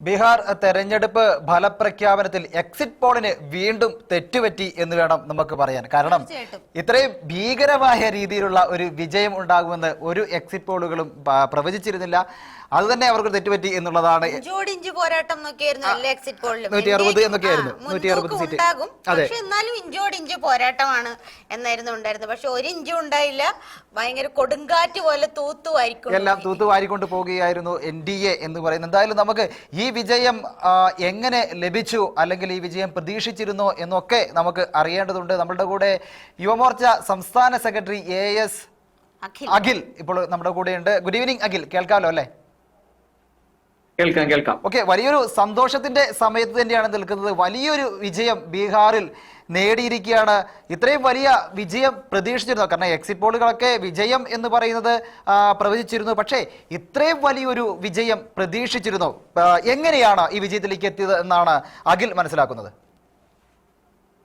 ബീഹാർ തെരഞ്ഞെടുപ്പ് ഫലപ്രഖ്യാപനത്തിൽ എക്സിറ്റ് പോളിന് വീണ്ടും തെറ്റുപറ്റി എന്ന് വേണം നമുക്ക് പറയാൻ കാരണം. ഇത്രയും ഭീകരമായ രീതിയിലുള്ള ഒരു വിജയം ഉണ്ടാകുമെന്ന് ഒരു എക്സിറ്റ് പോളുകളും പ- പ്രവചിച്ചിരുന്നില്ല അതുതന്നെ അവർക്ക് തെറ്റുപറ്റി എന്നുള്ളതാണ്. ഇഞ്ചോടിഞ്ച് പോരാട്ടം നൂറ്റി അറുപത്. എന്നൊക്കെയായിരുന്നു. നൂറ്റി അറുപത് സീറ്റ്. അതെ. എന്നാലും ഇഞ്ചോടിഞ്ച് പോരാട്ടമാണ് എന്നായിരുന്നു ഉണ്ടായിരുന്നത്. പക്ഷെ ഒരു ഇഞ്ചും ഉണ്ടായില്ല. ഭയങ്കര കൊടുങ്കാറ്റ് പോലെ തൂത്തുവാരിക്കും എല്ലാം തൂത്തുവാരിക്കൊണ്ട് പോവുകയായിരുന്നു എൻ ഡി എ എന്ന് പറയുന്നത്. എന്തായാലും നമുക്ക് ഈ വിജയം എങ്ങനെ ലഭിച്ചു അല്ലെങ്കിൽ ഈ വിജയം പ്രതീക്ഷിച്ചിരുന്നോ എന്നൊക്കെ നമുക്ക് അറിയേണ്ടതുണ്ട്. നമ്മളുടെ കൂടെ യുവമോർച്ച സംസ്ഥാന secretary A S Akhil. Akhil ഇപ്പോൾ നമ്മുടെ കൂടെയുണ്ട്. Good evening Akhil. കേൾക്കാമല്ലോ അല്ലേ? കേൾക്കാം കേൾക്കാം. ഓക്കെ വലിയൊരു സന്തോഷത്തിന്റെ സമയത്ത് തന്നെയാണ് നിൽക്കുന്നത്. വലിയൊരു വിജയം ബീഹാറിൽ നേടിയിരിക്കുകയാണ്. ഇത്രയും വലിയ വിജയം പ്രതീക്ഷിച്ചിരുന്നു. കാരണം എക്സിറ്റ് പോളുകളൊക്കെ വിജയം എന്ന് പറയുന്നത് പ്രവചിച്ചിരുന്നു. പക്ഷേ ഇത്രയും വലിയൊരു വിജയം പ്രതീക്ഷിച്ചിരുന്നു. എങ്ങനെയാണ് ഈ വിജയത്തിലേക്ക് എത്തിയത് എന്നാണ് അഖിൽ മനസ്സിലാക്കുന്നത്?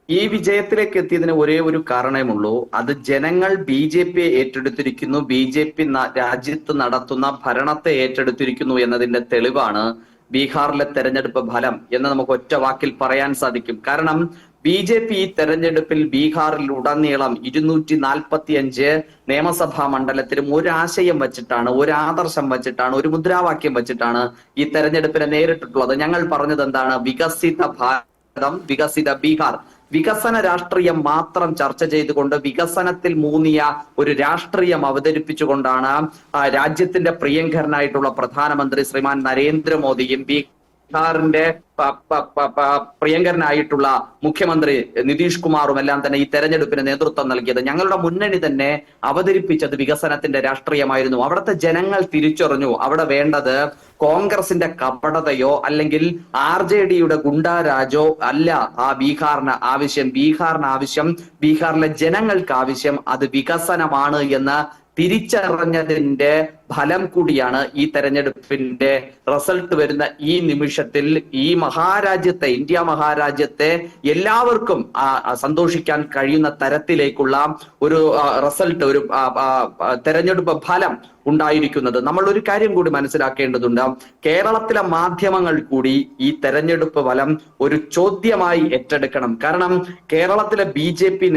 ഈ വിജയത്തിലേക്ക് എത്തിയതിന് ഒരേ ഒരു കാരണമുള്ളൂ അത് ജനങ്ങൾ ബി ജെ പിയെ ഏറ്റെടുത്തിരിക്കുന്നു. ബി ജെ പി രാജ്യത്ത് നടത്തുന്ന ഭരണത്തെ ഏറ്റെടുത്തിരിക്കുന്നു എന്നതിന്റെ തെളിവാണ് ബീഹാറിലെ തെരഞ്ഞെടുപ്പ് ഫലം എന്ന് നമുക്ക് ഒറ്റ വാക്കിൽ പറയാൻ സാധിക്കും. കാരണം ബി ജെ പി ഈ തെരഞ്ഞെടുപ്പിൽ ബീഹാറിൽ ഉടനീളം ഇരുന്നൂറ്റി നാൽപ്പത്തി അഞ്ച് നിയമസഭാ മണ്ഡലത്തിലും ഒരു ആശയം വെച്ചിട്ടാണ് ഒരു ആദർശം വെച്ചിട്ടാണ് ഒരു മുദ്രാവാക്യം വെച്ചിട്ടാണ് ഈ തെരഞ്ഞെടുപ്പിനെ നേരിട്ടിട്ടുള്ളത്. ഞങ്ങൾ പറഞ്ഞത് എന്താണ്? വികസിത ഭാരതം വികസിത ബീഹാർ. വികസന രാഷ്ട്രീയം മാത്രം ചർച്ച ചെയ്തുകൊണ്ട് വികസനത്തിൽ മൂന്നിയ ഒരു രാഷ്ട്രീയം അവതരിപ്പിച്ചുകൊണ്ടാണ് രാജ്യത്തിന്റെ പ്രിയങ്കരനായിട്ടുള്ള പ്രധാനമന്ത്രി ശ്രീമാൻ നരേന്ദ്രമോദിയും ബിഹാറിന്റെ പ്രിയങ്കരനായിട്ടുള്ള മുഖ്യമന്ത്രി നിതീഷ് കുമാറും എല്ലാം തന്നെ ഈ തെരഞ്ഞെടുപ്പിന് നേതൃത്വം നൽകിയത്. ഞങ്ങളുടെ മുന്നണി തന്നെ അവതരിപ്പിച്ചത് വികസനത്തിന്റെ രാഷ്ട്രീയമായിരുന്നു. അവിടുത്തെ ജനങ്ങൾ തിരിച്ചറിഞ്ഞു അവിടെ വേണ്ടത് കോൺഗ്രസിന്റെ കപടതയോ അല്ലെങ്കിൽ ആർ ജെ ഡിയുടെ ഗുണ്ടാരാജോ അല്ല ആ ബീഹാറിന് ആവശ്യം. ബീഹാറിന് ആവശ്യം ബീഹാറിലെ ജനങ്ങൾക്ക് ആവശ്യം. അത് വികസനമാണ് എന്ന് തിരിച്ചറിഞ്ഞതിന്റെ ഫലം കൂടിയാണ് ഈ തെരഞ്ഞെടുപ്പിന്റെ റിസൾട്ട് വരുന്ന ഈ നിമിഷത്തിൽ ഈ മഹാരാജ്യത്തെ ഇന്ത്യ മഹാരാജ്യത്തെ എല്ലാവർക്കും സന്തോഷിക്കാൻ കഴിയുന്ന തരത്തിലേക്കുള്ള ഒരു റിസൾട്ട് ഒരു തെരഞ്ഞെടുപ്പ് ഫലം ഉണ്ടായിരിക്കുന്നത്. നമ്മൾ ഒരു കാര്യം കൂടി മനസ്സിലാക്കേണ്ടതുണ്ട്. കേരളത്തിലെ മാധ്യമങ്ങൾ കൂടി ഈ തെരഞ്ഞെടുപ്പ് ഫലം ഒരു ചോദ്യമായി ഏറ്റെടുക്കണം. കാരണം കേരളത്തിലെ ബി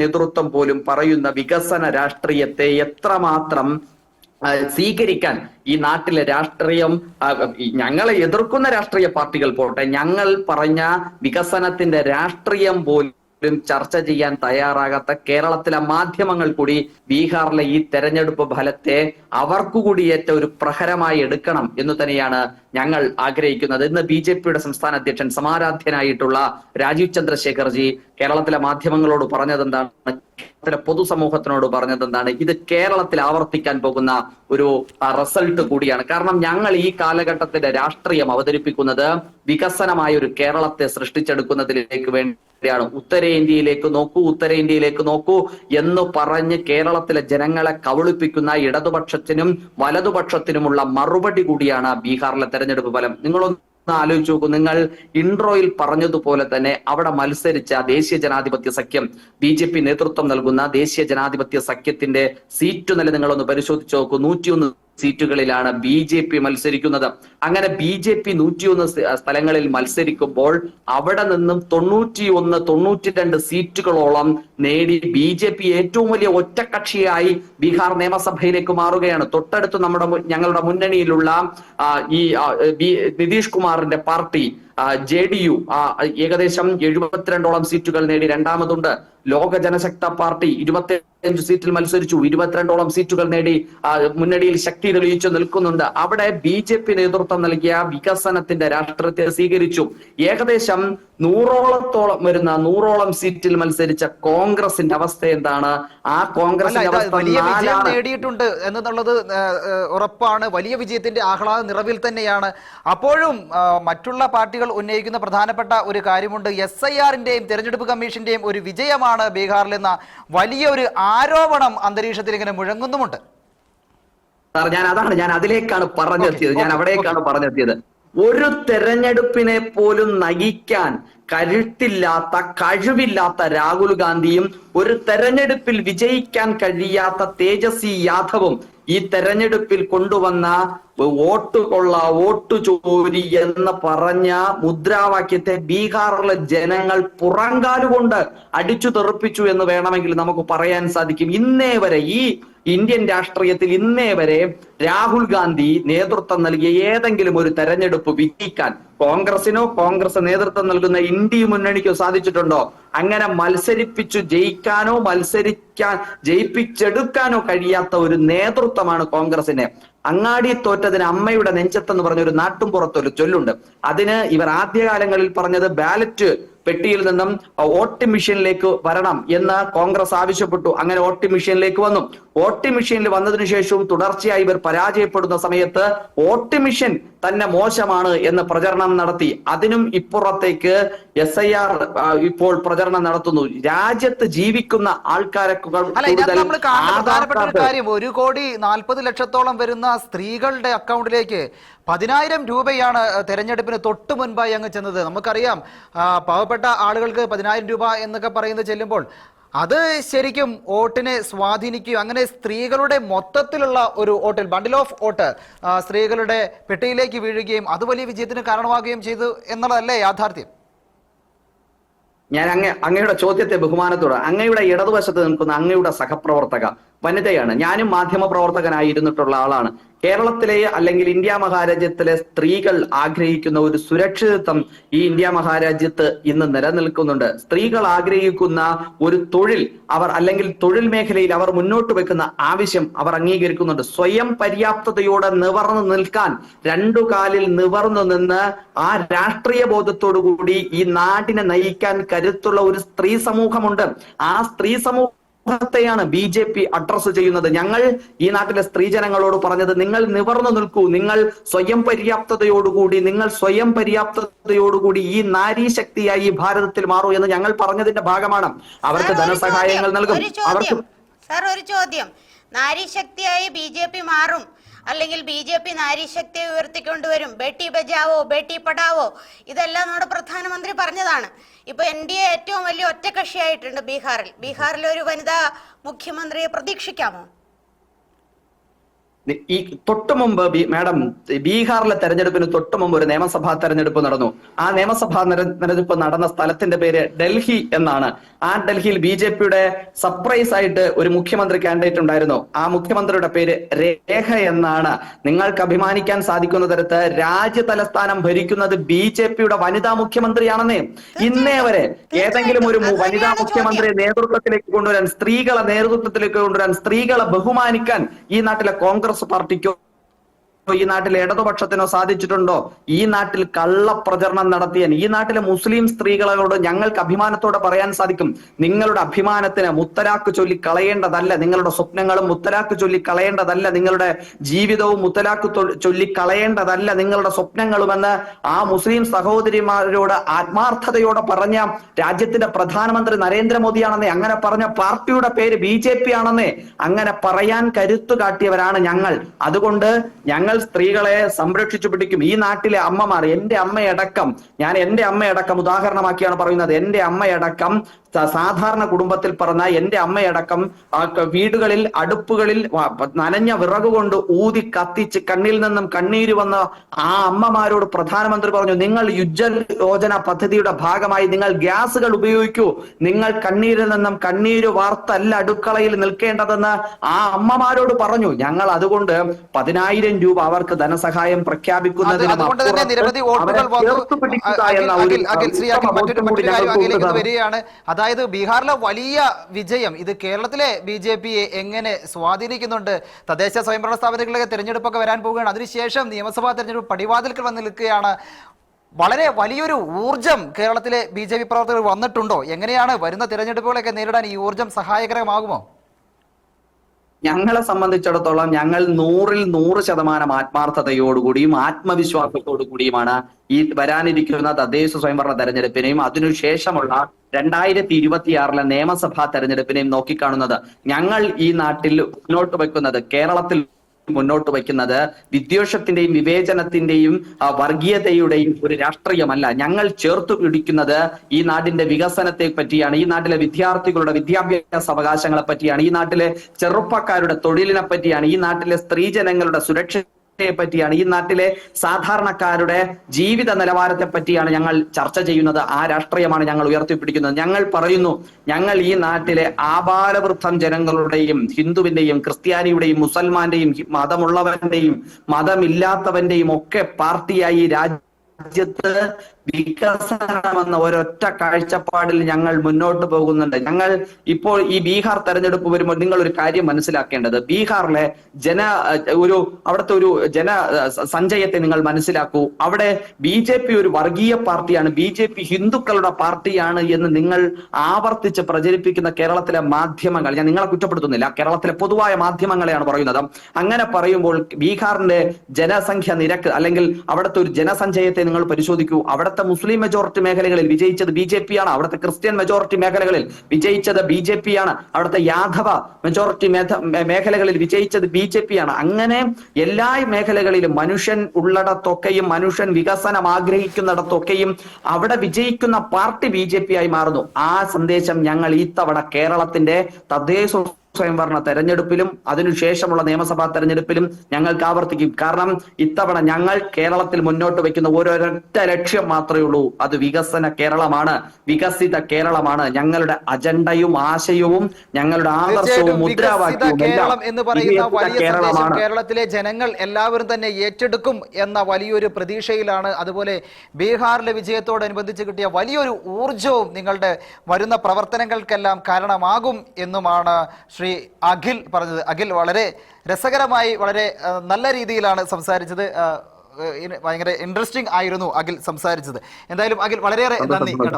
നേതൃത്വം പോലും പറയുന്ന വികസന രാഷ്ട്രീയത്തെ എത്രമാത്രം സ്വീകരിക്കാൻ ഈ നാട്ടിലെ രാഷ്ട്രീയം ഞങ്ങളെ എതിർക്കുന്ന രാഷ്ട്രീയ പാർട്ടികൾ പോട്ടെ ഞങ്ങൾ പറഞ്ഞ വികസനത്തിന്റെ രാഷ്ട്രീയം പോലും ചർച്ച ചെയ്യാൻ തയ്യാറാകാത്ത കേരളത്തിലെ മാധ്യമങ്ങൾ കൂടി ബീഹാറിലെ ഈ തെരഞ്ഞെടുപ്പ് ഫലത്തെ അവർക്കു കൂടി ഏറ്റ ഒരു പ്രഹരമായി എടുക്കണം എന്ന് തന്നെയാണ് ഞങ്ങൾ ആഗ്രഹിക്കുന്നത്. ഇന്ന് ബി ജെ പിയുടെ സംസ്ഥാന അധ്യക്ഷൻ സമാരാധ്യനായിട്ടുള്ള രാജീവ് ചന്ദ്രശേഖർജി കേരളത്തിലെ മാധ്യമങ്ങളോട് പറഞ്ഞത് എന്താണ് കേരളത്തിലെ പൊതുസമൂഹത്തിനോട് പറഞ്ഞത് എന്താണ് ഇത് കേരളത്തിൽ ആവർത്തിക്കാൻ പോകുന്ന ഒരു റിസൾട്ട് കൂടിയാണ്. കാരണം ഞങ്ങൾ ഈ കാലഘട്ടത്തിന്റെ രാഷ്ട്രീയം അവതരിപ്പിക്കുന്നത് വികസനമായ ഒരു കേരളത്തെ സൃഷ്ടിച്ചെടുക്കുന്നതിലേക്ക് വേണ്ടിയാണ് ഉത്തരേന്ത്യയിലേക്ക് നോക്കൂ ഉത്തരേന്ത്യയിലേക്ക് നോക്കൂ എന്ന് പറഞ്ഞ് കേരളത്തിലെ ജനങ്ങളെ കവളിപ്പിക്കുന്ന ഇടതുപക്ഷത്തിനും വലതുപക്ഷത്തിനുമുള്ള മറുപടി കൂടിയാണ് ബീഹാറിലെ തെരഞ്ഞെടുപ്പ് ഫലം. നിങ്ങളൊന്ന് ആലോചിച്ച് നോക്കൂ. നിങ്ങൾ ഇൻട്രോയിൽ പറഞ്ഞതുപോലെ തന്നെ അവിടെ മത്സരിച്ച ദേശീയ ജനാധിപത്യ സഖ്യം ബി ജെ പി നേതൃത്വം നൽകുന്ന ദേശീയ ജനാധിപത്യ സഖ്യത്തിന്റെ സീറ്റ് നില നിങ്ങളൊന്ന് പരിശോധിച്ച് നോക്കൂ. നൂറ്റിയൊന്ന് സീറ്റുകളിലാണ് ബി ജെ പി മത്സരിക്കുന്നത്. അങ്ങനെ ബി ജെ പി നൂറ്റിയൊന്ന് സ്ഥലങ്ങളിൽ മത്സരിക്കുമ്പോൾ അവിടെ നിന്നും തൊണ്ണൂറ്റിയൊന്ന് തൊണ്ണൂറ്റി രണ്ട് സീറ്റുകളോളം നേടി ബി ജെ പി ഏറ്റവും വലിയ ഒറ്റക്കക്ഷിയായി ബീഹാർ നിയമസഭയിലേക്ക് മാറുകയാണ്. തൊട്ടടുത്ത് നമ്മുടെ ഞങ്ങളുടെ മുന്നണിയിലുള്ള ഈ നിതീഷ് കുമാറിന്റെ പാർട്ടി ജെ ഡി യു ഏകദേശം എഴുപത്തിരണ്ടോളം സീറ്റുകൾ നേടി രണ്ടാമതുണ്ട്. ലോക ജനശക്ത പാർട്ടി ഇരുപത്തി അഞ്ച് സീറ്റിൽ മത്സരിച്ചു. ഇരുപത്തിരണ്ടോളം സീറ്റുകൾ നേടി മുന്നണിയിൽ ശക്തി തെളിയിച്ചു നിൽക്കുന്നുണ്ട്. അവിടെ ബി ജെ പി നേതൃത്വം നൽകിയ വികസനത്തിന്റെ രാഷ്ട്രീയത്തെ സ്വീകരിച്ചു. ഏകദേശം നൂറോളത്തോളം വരുന്ന നൂറോളം സീറ്റിൽ മത്സരിച്ച കോൺഗ്രസിന്റെ അവസ്ഥ എന്താണ്? ആ കോൺഗ്രസിന്റെ അവസ്ഥ നേടിയിട്ടുണ്ട് എന്നുള്ളത് ഉറപ്പാണ്. വലിയ വിജയത്തിന്റെ ആഹ്ലാദ നിറവിൽ തന്നെയാണ്. അപ്പോഴും മറ്റുള്ള പാർട്ടികൾ ഉന്നയിക്കുന്ന പ്രധാനപ്പെട്ട ഒരു കാര്യമുണ്ട്. എസ് ഐ ആറിന്റെയും തെരഞ്ഞെടുപ്പ് കമ്മീഷന്റെയും ഒരു വിജയമാണ് ബീഹാറിൽ എന്ന വലിയ ഒരു ആരോപണം അന്തരീക്ഷത്തിൽ ഇങ്ങനെ മുഴങ്ങുന്നുമുണ്ട്. സാർ ഞാൻ അതാണ് ഞാൻ അതിലേക്കാണ് പറഞ്ഞെത്തിയത്. ഞാൻ അവിടേക്കാണ് പറഞ്ഞെത്തിയത്. ഒരു തെരഞ്ഞെടുപ്പിനെ പോലും നയിക്കാൻ കരുത്തില്ലാത്ത കഴിവില്ലാത്ത രാഹുൽ ഗാന്ധിയും ഒരു തെരഞ്ഞെടുപ്പിൽ വിജയിക്കാൻ കഴിയാത്ത തേജസ്വി യാദവും ഈ തെരഞ്ഞെടുപ്പിൽ കൊണ്ടുവന്ന വോട്ട് കൊള്ള വോട്ട് ചോരി എന്ന് പറഞ്ഞ മുദ്രാവാക്യത്തെ ബീഹാറിലെ ജനങ്ങൾ പുറങ്കാലുകൊണ്ട് അടിച്ചു തെറിപ്പിച്ചു എന്ന് വേണമെങ്കിൽ നമുക്ക് പറയാൻ സാധിക്കും. ഇന്നേ വരെ ഈ ഇന്ത്യൻ രാഷ്ട്രീയത്തിൽ ഇന്നേ വരെ രാഹുൽ ഗാന്ധി നേതൃത്വം നൽകിയ ഏതെങ്കിലും ഒരു തെരഞ്ഞെടുപ്പ് വിജയിക്കാൻ കോൺഗ്രസിനോ കോൺഗ്രസ് നേതൃത്വം നൽകുന്ന ഇന്ത്യ മുന്നണിക്കോ സാധിച്ചിട്ടുണ്ടോ? അങ്ങനെ മത്സരിപ്പിച്ചു ജയിക്കാനോ മത്സരിക്കാൻ ജയിപ്പിച്ചെടുക്കാനോ കഴിയാത്ത ഒരു നേതൃത്വമാണ് കോൺഗ്രസിനെ. അങ്ങാടി തോറ്റതിന് അമ്മയുടെ നെഞ്ചത്തെന്ന് പറഞ്ഞ ഒരു നാട്ടുംപുറത്തൊരു ചൊല്ലുണ്ട്. അതിന് ഇവർ ആദ്യകാലങ്ങളിൽ പറഞ്ഞത് ബാലറ്റ് പെട്ടിയിൽ നിന്നും വോട്ടിംഗ് മെഷീനിലേക്ക് വരണം എന്ന് കോൺഗ്രസ് ആവശ്യപ്പെട്ടു. അങ്ങനെ വോട്ടിംഗ് മെഷീനിലേക്ക് വന്നു. വോട്ടിംഗ് മെഷീനിൽ വന്നതിനു ശേഷവും തുടർച്ചയായി ഇവർ പരാജയപ്പെടുന്ന സമയത്ത് വോട്ടിംഗ് മെഷീൻ തന്നെ മോശമാണ് എന്ന് പ്രചരണം നടത്തി. അതിനും ഇപ്പുറത്തേക്ക് എസ് ഐ ആർ ഇപ്പോൾ പ്രചരണം നടത്തുന്നു. രാജ്യത്ത് ജീവിക്കുന്ന ആൾക്കാരെ കാര്യം ഒരു കോടി നാൽപ്പത് ലക്ഷത്തോളം വരുന്ന സ്ത്രീകളുടെ അക്കൗണ്ടിലേക്ക് പതിനായിരം രൂപയാണ് തെരഞ്ഞെടുപ്പിന് തൊട്ട് മുൻപായി അങ്ങ് ചെന്നത്. നമുക്കറിയാം പാവപ്പെട്ട ആളുകൾക്ക് പതിനായിരം രൂപ എന്നൊക്കെ പറയുന്നത് ചെല്ലുമ്പോൾ അത് ശരിക്കും വോട്ടിനെ സ്വാധീനിക്കുകയും അങ്ങനെ സ്ത്രീകളുടെ മൊത്തത്തിലുള്ള ഒരു വോട്ടിൽ ബണ്ടിൽ ഓഫ് വോട്ട് സ്ത്രീകളുടെ പെട്ടിയിലേക്ക് വീഴുകയും അത് വലിയ വിജയത്തിന് കാരണമാകുകയും ചെയ്തു എന്നുള്ളതല്ലേ യാഥാർത്ഥ്യം? ഞാൻ അങ്ങ അങ്ങയുടെ ചോദ്യത്തെ ബഹുമാനത്തോടെ അങ്ങയുടെ ഇടതുവശത്ത് നിൽക്കുന്ന അങ്ങയുടെ സഹപ്രവർത്തക വനിതയാണ്. ഞാനും മാധ്യമ പ്രവർത്തകനായിരുന്നിട്ടുള്ള ആളാണ്. കേരളത്തിലെ അല്ലെങ്കിൽ ഇന്ത്യ മഹാരാജ്യത്തിലെ സ്ത്രീകൾ ആഗ്രഹിക്കുന്ന ഒരു സുരക്ഷിതത്വം ഈ ഇന്ത്യ മഹാരാജ്യത്ത് ഇന്ന് നിലനിൽക്കുന്നുണ്ട്. സ്ത്രീകൾ ആഗ്രഹിക്കുന്ന ഒരു തൊഴിൽ അവർ അല്ലെങ്കിൽ തൊഴിൽ മേഖലയിൽ അവർ മുന്നോട്ട് വെക്കുന്ന ആവശ്യം അവർ അംഗീകരിക്കുന്നുണ്ട്. സ്വയം പര്യാപ്തതയോടെ നിവർന്നു നിൽക്കാൻ രണ്ടു കാലിൽ നിവർന്നു നിന്ന് ആ രാഷ്ട്രീയ ബോധത്തോടു കൂടി ഈ നാടിനെ നയിക്കാൻ കരുത്തുള്ള ഒരു സ്ത്രീ സമൂഹമുണ്ട്. ആ സ്ത്രീ സമൂഹം സമൂഹത്തെയാണ് ബി ജെ പി അഡ്രസ് ചെയ്യുന്നത്. ഞങ്ങൾ ഈ നാട്ടിലെ സ്ത്രീജനങ്ങളോട് പറഞ്ഞത് നിങ്ങൾ നിവർന്നു നിൽക്കൂ. നിങ്ങൾ സ്വയം പര്യാപ്തതയോടുകൂടി നിങ്ങൾ സ്വയം പര്യാപ്തതയോടുകൂടി ഈ നാരീ ശക്തിയായി ഈ ഭാരതത്തിൽ മാറൂ എന്ന് ഞങ്ങൾ പറഞ്ഞതിന്റെ ഭാഗമാണ്. അവർക്ക് ധനസഹായങ്ങൾ നൽകും. അവർക്ക് സാർ ഒരു ചോദ്യം. നാരീശക്തിയായി ബി ജെ പി മാറും അല്ലെങ്കിൽ ബി ജെ പി നാരീശക്തിയെ ഉയർത്തിക്കൊണ്ടുവരും. ബേട്ടി ബജാവോ ബേട്ടി പഠാവോ ഇതെല്ലാം നമ്മുടെ പ്രധാനമന്ത്രി പറഞ്ഞതാണ്. ഇപ്പൊ എൻ ഡി എ ഏറ്റവും വലിയ ഒറ്റക്കക്ഷിയായിട്ടുണ്ട് ബീഹാറിൽ. ബീഹാറിൽ ഒരു വനിതാ മുഖ്യമന്ത്രിയെ പ്രതീക്ഷിക്കാമോ? ഈ തൊട്ടു മുമ്പ് ബി- മാഡം ബീഹാറിലെ തെരഞ്ഞെടുപ്പിന് തൊട്ടു മുമ്പ് ഒരു നിയമസഭാ തെരഞ്ഞെടുപ്പ് നടന്നു. ആ നിയമസഭാ തെര- തെരഞ്ഞെടുപ്പ് നടന്ന സ്ഥലത്തിന്റെ പേര് ഡൽഹി എന്നാണ്. ആ ഡൽഹിയിൽ ബി ജെ പിയുടെ സർപ്രൈസ് ആയിട്ട് ഒരു മുഖ്യമന്ത്രി കാൻഡിഡേറ്റ് ഉണ്ടായിരുന്നു. ആ മുഖ്യമന്ത്രിയുടെ പേര് രേഖ എന്നാണ്. നിങ്ങൾക്ക് അഭിമാനിക്കാൻ സാധിക്കുന്ന തരത്ത് രാജ്യ തലസ്ഥാനം ഭരിക്കുന്നത് ബി ജെ പിയുടെ വനിതാ മുഖ്യമന്ത്രിയാണെന്നേ. ഇന്നേ വരെ ഏതെങ്കിലും ഒരു വനിതാ മുഖ്യമന്ത്രിയെ നേതൃത്വത്തിലേക്ക് കൊണ്ടുവരാൻ സ്ത്രീകളെ നേതൃത്വത്തിലേക്ക് കൊണ്ടുവരാൻ സ്ത്രീകളെ ബഹുമാനിക്കാൻ ഈ നാട്ടിലെ കോൺഗ്രസ് പാർട്ടിക്കോ ഈ നാട്ടിലെ ഇടതുപക്ഷത്തിനോ സാധിച്ചിട്ടുണ്ടോ? ഈ നാട്ടിൽ കള്ളപ്രചരണം നടത്തിയാൻ ഈ നാട്ടിലെ മുസ്ലിം സ്ത്രീകളോട് ഞങ്ങൾക്ക് അഭിമാനത്തോടെ പറയാൻ സാധിക്കും. നിങ്ങളുടെ അഭിമാനത്തിന് മുത്തലാക്ക് ചൊല്ലി കളയേണ്ടതല്ല. നിങ്ങളുടെ സ്വപ്നങ്ങളും മുത്തലാക്ക് ചൊല്ലി കളയേണ്ടതല്ല. നിങ്ങളുടെ ജീവിതവും മുത്തലാക്ക് ചൊല്ലി കളയേണ്ടതല്ല. നിങ്ങളുടെ സ്വപ്നങ്ങളുമെന്ന് ആ മുസ്ലിം സഹോദരിമാരോട് ആത്മാർത്ഥതയോടെ പറഞ്ഞ രാജ്യത്തിന്റെ പ്രധാനമന്ത്രി നരേന്ദ്രമോദിയാണെന്നേ അങ്ങനെ പറഞ്ഞ പാർട്ടിയുടെ പേര് ബി ജെ പി ആണെന്നേ അങ്ങനെ പറയാൻ കരുത്തു കാട്ടിയവരാണ് ഞങ്ങൾ. അതുകൊണ്ട് ഞങ്ങൾ സ്ത്രീകളെ സംരക്ഷിച്ചു പിടിക്കും. ഈ നാട്ടിലെ അമ്മമാർ എന്റെ അമ്മയടക്കം ഞാൻ എന്റെ അമ്മയടക്കം ഉദാഹരണമാക്കിയാണ് പറയുന്നത്. എന്റെ അമ്മയടക്കം സാധാരണ കുടുംബത്തിൽ പറഞ്ഞ എന്റെ അമ്മയടക്കം വീടുകളിൽ അടുപ്പുകളിൽ നനഞ്ഞ വിറക് കൊണ്ട് ഊതി കത്തിച്ച് കണ്ണിൽ നിന്നും കണ്ണീര് വന്ന ആ അമ്മമാരോട് പ്രധാനമന്ത്രി പറഞ്ഞു നിങ്ങൾ യുജ്ജൽ യോജന പദ്ധതിയുടെ ഭാഗമായി നിങ്ങൾ ഗ്യാസുകൾ ഉപയോഗിക്കൂ. നിങ്ങൾ കണ്ണീരിൽ നിന്നും കണ്ണീര് വാർത്തല്ല അടുക്കളയിൽ നിൽക്കേണ്ടതെന്ന് ആ അമ്മമാരോട് പറഞ്ഞു. ഞങ്ങൾ അതുകൊണ്ട് പതിനായിരം രൂപ അവർക്ക് ധനസഹായം പ്രഖ്യാപിക്കുന്നതിന് മറ്റൊരു കാര്യം. വരികയാണ്. അതായത് ബീഹാറിലെ വലിയ വിജയം ഇത് കേരളത്തിലെ ബി ജെ പിയെ എങ്ങനെ സ്വാധീനിക്കുന്നുണ്ട്? തദ്ദേശ സ്വയംഭരണ സ്ഥാപനങ്ങളിലൊക്കെ തിരഞ്ഞെടുപ്പൊക്കെ വരാൻ പോവുകയാണ്. അതിനുശേഷം നിയമസഭാ തിരഞ്ഞെടുപ്പ് പടിവാതിൽക്കൽ വന്ന് നിൽക്കുകയാണ്. വളരെ വലിയൊരു ഊർജം കേരളത്തിലെ ബി പ്രവർത്തകർ വന്നിട്ടുണ്ടോ? എങ്ങനെയാണ് വരുന്ന തിരഞ്ഞെടുപ്പുകളൊക്കെ നേരിടാൻ ഈ ഊർജം സഹായകരമാകുമോ? ഞങ്ങളെ സംബന്ധിച്ചിടത്തോളം ഞങ്ങൾ നൂറിൽ നൂറ് ശതമാനം ആത്മാർത്ഥതയോടുകൂടിയും ആത്മവിശ്വാസത്തോടു കൂടിയുമാണ് ഈ വരാനിരിക്കുന്ന തദ്ദേശ സ്വയംഭരണ തെരഞ്ഞെടുപ്പിനെയും അതിനുശേഷമുള്ള രണ്ടായിരത്തി ഇരുപത്തിയാറിലെ നിയമസഭാ തെരഞ്ഞെടുപ്പിനെയും നോക്കിക്കാണുന്നത് ഞങ്ങൾ ഈ നാട്ടിൽ മുന്നോട്ട് വെക്കുന്നത് കേരളത്തിൽ മുന്നോട്ട് വയ്ക്കുന്നത് വിദ്വേഷത്തിന്റെയും വിവേചനത്തിന്റെയും വർഗീയതയുടെയും ഒരു രാഷ്ട്രീയമല്ല. ഞങ്ങൾ ചേർത്ത് പിടിക്കുന്നത് ഈ നാടിന്റെ വികസനത്തെ പറ്റിയാണ് ഈ നാട്ടിലെ വിദ്യാർത്ഥികളുടെ വിദ്യാഭ്യാസ അവകാശങ്ങളെ പറ്റിയാണ് ഈ നാട്ടിലെ ചെറുപ്പക്കാരുടെ തൊഴിലിനെ പറ്റിയാണ് ഈ നാട്ടിലെ സ്ത്രീജനങ്ങളുടെ സുരക്ഷ യെ പറ്റിയാണ്. ഈ നാട്ടിലെ സാധാരണക്കാരുടെ ജീവിത നിലവാരത്തെ പറ്റിയാണ് ഞങ്ങൾ ചർച്ച ചെയ്യുന്നത്. ആ രാഷ്ട്രീയമാണ് ഞങ്ങൾ ഉയർത്തിപ്പിടിക്കുന്നത്. ഞങ്ങൾ പറയുന്നു ഞങ്ങൾ ഈ നാട്ടിലെ ആപാലവൃദ്ധം ജനങ്ങളുടെയും ഹിന്ദുവിന്റെയും ക്രിസ്ത്യാനിയുടെയും മുസൽമാന്റെയും മതമുള്ളവന്റെയും മതമില്ലാത്തവന്റെയും ഒക്കെ പാർട്ടിയായി രാജ്യത്ത് വികസനമെന്ന ഒരൊറ്റ കാഴ്ചപ്പാടിൽ ഞങ്ങൾ മുന്നോട്ട് പോകുന്നുണ്ട്. ഞങ്ങൾ ഇപ്പോൾ ഈ ബീഹാർ തെരഞ്ഞെടുപ്പ് വരുമ്പോൾ നിങ്ങൾ ഒരു കാര്യം മനസ്സിലാക്കേണ്ടത്. ബീഹാറിലെ ജന ഒരു അവിടുത്തെ ഒരു ജന സഞ്ചയത്തെ നിങ്ങൾ മനസ്സിലാക്കൂ. അവിടെ ബി ജെ പി ഒരു വർഗീയ പാർട്ടിയാണ്. ബി ജെ പി ഹിന്ദുക്കളുടെ പാർട്ടിയാണ് എന്ന് നിങ്ങൾ ആവർത്തിച്ച് പ്രചരിപ്പിക്കുന്ന കേരളത്തിലെ മാധ്യമങ്ങൾ. ഞാൻ നിങ്ങളെ കുറ്റപ്പെടുത്തുന്നില്ല. കേരളത്തിലെ പൊതുവായ മാധ്യമങ്ങളെയാണ് പറയുന്നത്. അങ്ങനെ പറയുമ്പോൾ ബീഹാറിന്റെ ജനസംഖ്യ നിരക്ക് അല്ലെങ്കിൽ അവിടുത്തെ ഒരു ജനസഞ്ചയത്തെ നിങ്ങൾ പരിശോധിക്കൂ. അവിടുത്തെ മുസ്ലിം മെജോറിറ്റി മേഖലകളിൽ വിജയിച്ചത് ബി ജെ പി ആണ് അവിടുത്തെ ക്രിസ്ത്യൻ മെജോറിറ്റി മേഖലകളിൽ വിജയിച്ചത് ബി ജെ പി ആണ് അവിടുത്തെ യാദവ മെജോറിറ്റി മേഖലകളിൽ വിജയിച്ചത് ബി ജെ പി ആണ് അങ്ങനെ എല്ലാ മേഖലകളിലും മനുഷ്യൻ ഉള്ളിടത്തൊക്കെയും മനുഷ്യൻ വികസനം ആഗ്രഹിക്കുന്നിടത്തൊക്കെയും അവിടെ വിജയിക്കുന്ന പാർട്ടി ബി ജെ പി ആയി മാറുന്നു. ആ സന്ദേശം ഞങ്ങൾ ഈ തവണ കേരളത്തിന്റെ തദ്ദേശ സ്വയംഭരണ തെരഞ്ഞെടുപ്പിലും അതിനുശേഷമുള്ള നിയമസഭാ തെരഞ്ഞെടുപ്പിലും ഞങ്ങൾക്ക് ആവർത്തിക്കും. കാരണം ഇത്തവണ ഞങ്ങൾ കേരളത്തിൽ മുന്നോട്ട് വെക്കുന്ന ഒരൊറ്റ ലക്ഷ്യം മാത്രമേ ഉള്ളൂ. അത് വികസന കേരളമാണ്. വികസിത കേരളമാണ്. ഞങ്ങളുടെ അജണ്ടയും ആശയവും ഞങ്ങളുടെ ആദർശവും മുദ്രാവാക്യവും കേരളം എന്ന് പറയുന്ന വലിയ കേരളമാണ്. കേരളത്തിലെ ജനങ്ങൾ എല്ലാവരും തന്നെ ഏറ്റെടുക്കും എന്ന വലിയൊരു പ്രതീക്ഷയിലാണ്. അതുപോലെ ബീഹാറിലെ വിജയത്തോടനുബന്ധിച്ച് കിട്ടിയ വലിയൊരു ഊർജവും നിങ്ങളുടെ വരുന്ന പ്രവർത്തനങ്ങൾക്കെല്ലാം കാരണമാകും എന്നുമാണ് ശ്രീ അഖിൽ പറഞ്ഞത്. അഖിൽ വളരെ രസകരമായി വളരെ നല്ല രീതിയിലാണ് സംസാരിച്ചത്. ഭയങ്കര ഇൻട്രസ്റ്റിംഗ് ആയിരുന്നു അഖിൽ സംസാരിച്ചത്. എന്തായാലും അഖിൽ വളരെയേറെ നന്ദി കേട്ടോ.